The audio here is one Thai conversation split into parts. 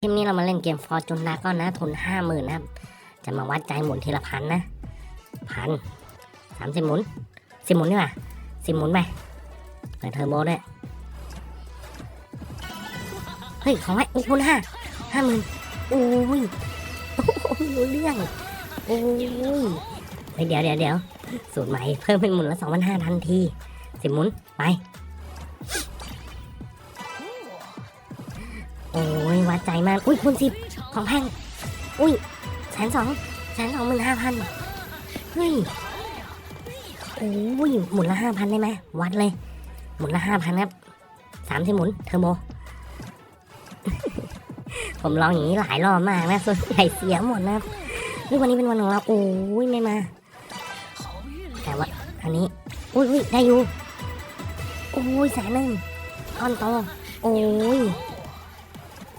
คลิปนี้เรามาเล่นเกมฟอร์จูนดาก้อนนะทุนห้าหมื่นนะครับ จะมาวัดใจหมุนทีละพันนะพันสามสิบหมุนสิบหมุนดีกว่าสิบหมุนไปเปิดเทอร์โบด้วย เฮ้ย ของไว้อีกทุนห้าห้าหมื่นโอ้ยโอ้ยเรื่อง โอ้ยเฮ้ยเดี๋ยวเดี๋ยวเดี๋ยวสูตรใหม่เพิ่มเป็นหมุนละสองพันห้าทันทีสิบหมุนไป โอ้ย วัดใจมาก อุ้ยคูณสิบของแพงอุ้ยแสนสองแสนสองหมื่นห้าพันเฮ้ยโอ้ยหมุนละห้าพันได้ไหมวัดเลย หมุนละห้าพันครับสามที่หมุนเทอร์โบผมลองอย่างนี้หลายรอบมากนะส่วนใหญ่เสียหมดนะครับนี่วันนี้เป็นวันของเราโอ้ยไม่มา แต่ว่าอันนี้อุ้ยได้อยู่โอ้ยแสนหนึ่งก้อนโตโอ้ย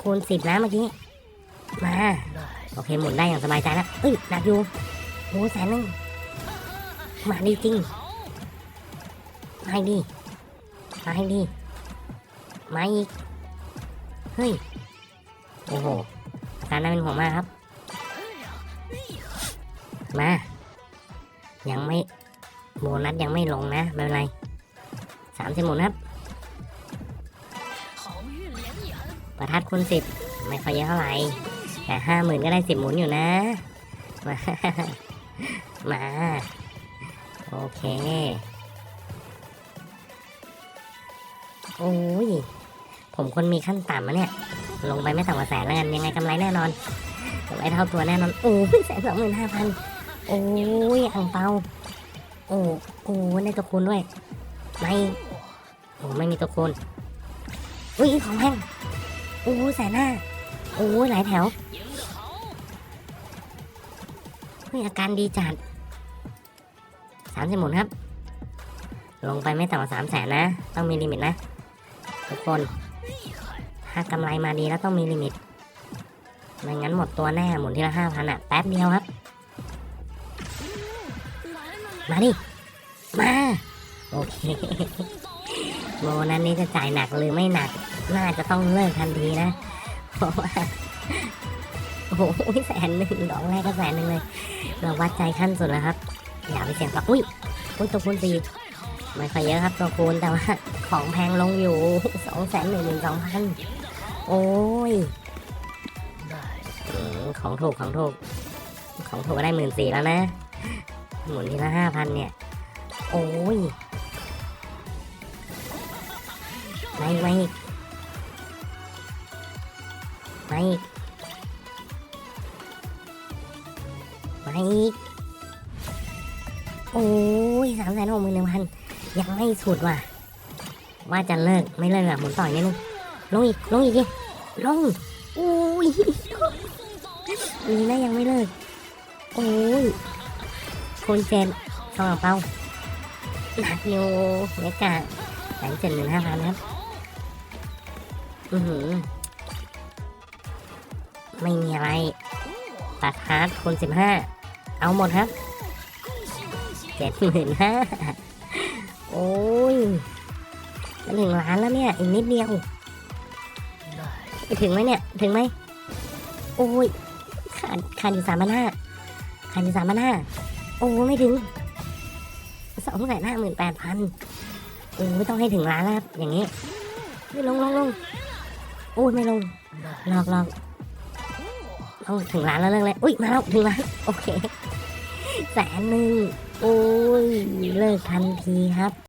คูณสิบนะเมื่อกี้ มา โอเคหมุนได้อย่างสบายใจแล้วเอ้ยหนักอยู่โอ้แสนหนึ่งมาดีจริงมาให้ดีมาให้ดีมาอีก เฮ้ย โอ้โหอาการน่าเป็นห่วงมากครับ มา ยังไม่โบนัสยังไม่ลงนะ ไม่เป็นไรสามสิบหมุนครับ ประทัดคูณสิบไม่ค่อยเยอะเท่าไหร่แต่ห้าหมื่นก็ได้สิบหมุนอยู่นะ มา มา โอเค โอ้ย ผมคนมีขั้นต่ำอะเนี่ย ลงไปไม่ต่ำกว่าแสนแล้วกัน ยังไงกำไรแน่นอนกำไรเท่าตัวแน่นอน โอ้ยแสนสองหมื่นห้าพันโอ้ยอ่างเปา โอ้โอ้ได้ตัวคูณด้วย ไม่โอ้ไม่มีตัวคูณอุ้ยของแพง โอ้แสนห้าโอ้หลายแถวเฮ้ยอาการดีจัดสามสิบหมุนครับ ลงไปไม่ต่ำกว่าสามแสนนะ ต้องมีลิมิตนะ ทุกคน ถ้ากำไรมาดีแล้วต้องมีลิมิตไม่งั้นหมดตัวแน่หมุนทีละห้าพันอะ แป๊บเดียวครับ มาดิ มา โอเค โบนั้นนี้จะจ่ายหนักหรือไม่หนัก น่าจะต้องเลิกทันทีนะเพราะว่าโอ้โหแสนหนึ่งดอกแรกก็แสนหนึ่งเลย เราวัดใจขั้นสุดแล้วครับ อย่าไปเสี่ยงปรับอุ้ยอุ้ยตัวคูณสี่ไม่ค่อยเยอะครับตัวคูณแต่ว่าของแพงลงอยู่สองแสนหนึ่งหมื่นสองพันโอ้ยของถูกของถูกของถูกก็ได้หมื่นสี่แล้วนะ หมุนทีละห้าพันเนี่ย โอ้ย ไม่ไม่มาอีกมาอีกโอ้ยสามแสนหกหมื่นหนึ่งพันยังไม่สุดว่ะ ว่าจะเลิกไม่เลิกอะหมุนต่อยนิดนึงลงอีกลงอีกดิลงโอ้ยนี่นะยังไม่เลิกโอ้ยคนเจนสองเป้าหนักอยู่เมกาแสนเจ็ดหมื่นห้าพันครับ อือหือ ไม่มีอะไร ตัดฮาร์ดคูณสิบห้า เอาหมดครับเจ็ดหมื่นห้าโอ้ยจะถึงล้านแล้วเนี่ย อีกนิดเดียวไปถึงไหมเนี่ย ถึงไหม โอ้ย ขาดขาดอยู่สามพันห้าขาดอยู่สามพันห้า โอ้ไม่ถึงสองแสนห้าหมื่นแปดพันโอ้ไม่ต้องให้ถึงล้านแล้วครับ อย่างนี้ลงลงลง อ้ยไม่ลงลอกลอกเอาถึงร้านแล้วเรื่องเลยอุ้ยมาแล้วถึงร้านโอเคแสนหนึ่งโอ้ยเลิกทันทีครับ